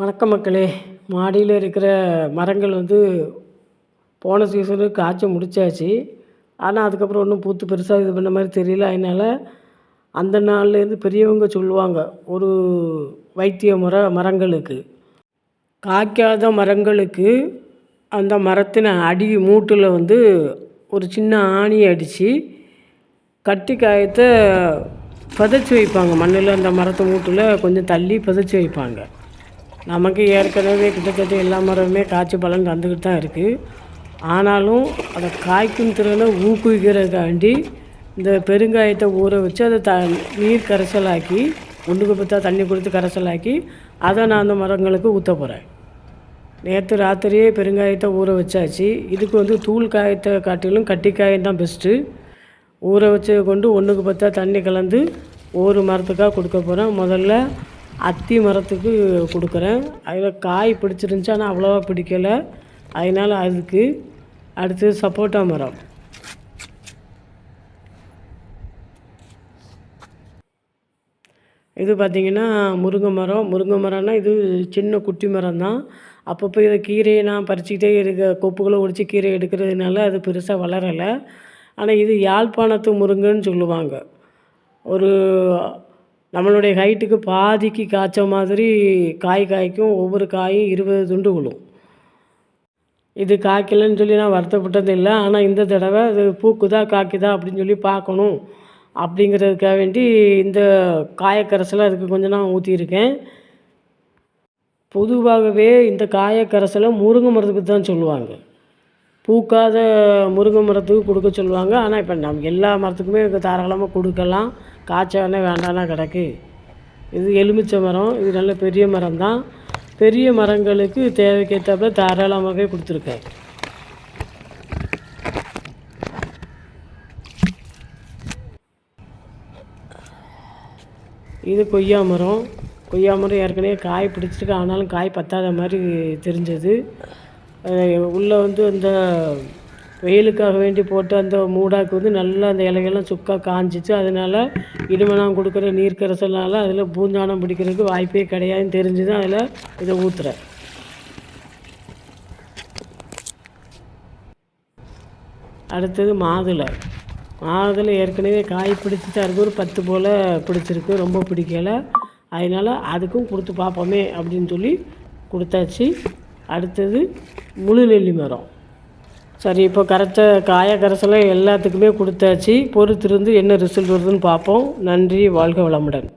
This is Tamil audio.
வணக்கம் மக்களே. மாடியில் இருக்கிற மரங்கள் வந்து போன சீசனு காய்ச்சி முடிச்சாச்சு. ஆனால் அதுக்கப்புறம் ஒன்றும் பூத்து பெருசாக இது பண்ண மாதிரி தெரியல. அதனால் அந்த நாள்லேருந்து பெரியவங்க சொல்லுவாங்க ஒரு வைத்திய முறை மரங்களுக்கு. காய்க்காத மரங்களுக்கு அந்த மரத்தின் அடி மூட்டில் வந்து ஒரு சின்ன ஆணி அடித்து கட்டி காயத்தை புதைச்சி வைப்பாங்க. மண்ணில் அந்த மரத்தை மூட்டில் கொஞ்சம் தள்ளி புதைச்சி வைப்பாங்க. நமக்கு ஏற்கனவே கிட்டத்தட்ட எல்லா மரமுமே காய்ச்சி பலன் தந்துக்கிட்டு தான் இருக்குது ஆனாலும் அதை காய்க்கும் திறனை ஊக்குவிக்கிறதுக்காண்டி இந்த பெருங்காயத்தை ஊற வச்சு அதை த நீர் கரைசலாக்கி ஒன்றுக்கு பற்றா தண்ணி கொடுத்து கரைசலாக்கி அதை நான் அந்த மரங்களுக்கு ஊற்ற போகிறேன் நேற்று ராத்திரியே பெருங்காயத்தை ஊற வச்சாச்சு. இதுக்கு வந்து தூள் காயத்தை காட்டிலும் கட்டிக்காயம் தான் பெஸ்ட்டு ஊற வச்சு கொண்டு ஒன்றுக்கு பற்றா தண்ணி கலந்து ஒரு மரத்துக்காக கொடுக்க போகிறேன் முதல்ல அத்தி மரத்துக்கு கொடுக்குறேன். அதில் காய் பிடிச்சிருந்துச்சி ஆனால் அவ்வளோவா பிடிக்கலை. அதனால் அதுக்கு அடுத்தது சப்போட்டா மரம். இது பார்த்திங்கன்னா முருங்கை மரம். முருங்கை மரம்னா இது சின்ன குட்டி மரம் தான் அப்பப்போ இதை கீரையை நான் பறிச்சுக்கிட்டே இருக்க கொப்புகளை ஒடிச்சு கீரை எடுக்கிறதுனால அது பெருசாக வளரலை. ஆனால் இது யாழ்ப்பாணத்து முருங்கைன்னு சொல்லுவாங்க. ஒரு நம்மளுடைய ஹைட்டுக்கு பாதிக்கு காய்ச்ச மாதிரி காய் காய்க்கும். ஒவ்வொரு காயும் இருபது துண்டு விழும். இது காய்க்கலன்னு சொல்லி நான் வருத்தப்பட்டது இல்லை. ஆனால் இந்த தடவை அது பூக்குதா காய்க்குதா அப்படின்னு சொல்லி பார்க்கணும் அப்படிங்கிறதுக்காக வேண்டி இந்த காயக்கரசலை அதுக்கு கொஞ்சம் நான் ஊற்றியிருக்கேன் பொதுவாகவே இந்த காயக்கரசலை முருங்கை மரத்துக்கு தான் சொல்லுவாங்க. பூக்காத முருங்கை மரத்துக்கு கொடுக்க சொல்லுவாங்க. ஆனால் இப்போ நம்ம எல்லா மரத்துக்குமே தாராளமாக கொடுக்கலாம். காய்ச்சவனே வேண்டாம்னா கிடக்கு. இது எலுமிச்சை மரம். இது நல்ல பெரிய மரம் தான் பெரிய மரங்களுக்கு தேவைக்கேற்றாப்புல தாராளமாகவே கொடுத்துருக்கேன். இது கொய்யா மரம். கொய்யா மரம் ஏற்கனவே காய் பிடிச்சிருக்கு. ஆனாலும் காய் பத்தாத மாதிரி தெரிஞ்சது. உள்ளே வந்து அந்த வெயிலுக்காக வேண்டி போட்டு அந்த மூடாக்கு வந்து நல்லா அந்த இலைகள்லாம் சுக்காக காஞ்சிச்சு. அதனால் இனிமேல் கொடுக்குற நீர் கரைசல்னால அதில் பூஞ்சானம் பிடிக்கிறதுக்கு வாய்ப்பே கிடையாதுன்னு தெரிஞ்சு தான் அதில் இதை ஊற்றுறேன் அடுத்தது மாதுளை. மாதுளை ஏற்கனவே காய் பிடிச்சிட்டு அதுக்கு ஒரு பத்து போல் பிடிச்சிருக்கு. ரொம்ப பிடிக்கலை. அதனால் அதுக்கும் கொடுத்து பார்ப்போமே அப்படின்னு சொல்லி கொடுத்தாச்சு. அடுத்தது முழு நெல்லி மரம். சரி இப்போ கரைச்ச காய கரைசலை எல்லாத்துக்குமே கொடுத்தாச்சு. பொறுத்திருந்து என்ன ரிசல்ட் வருதுன்னு பார்ப்போம். நன்றி வாழ்க வளமுடன்.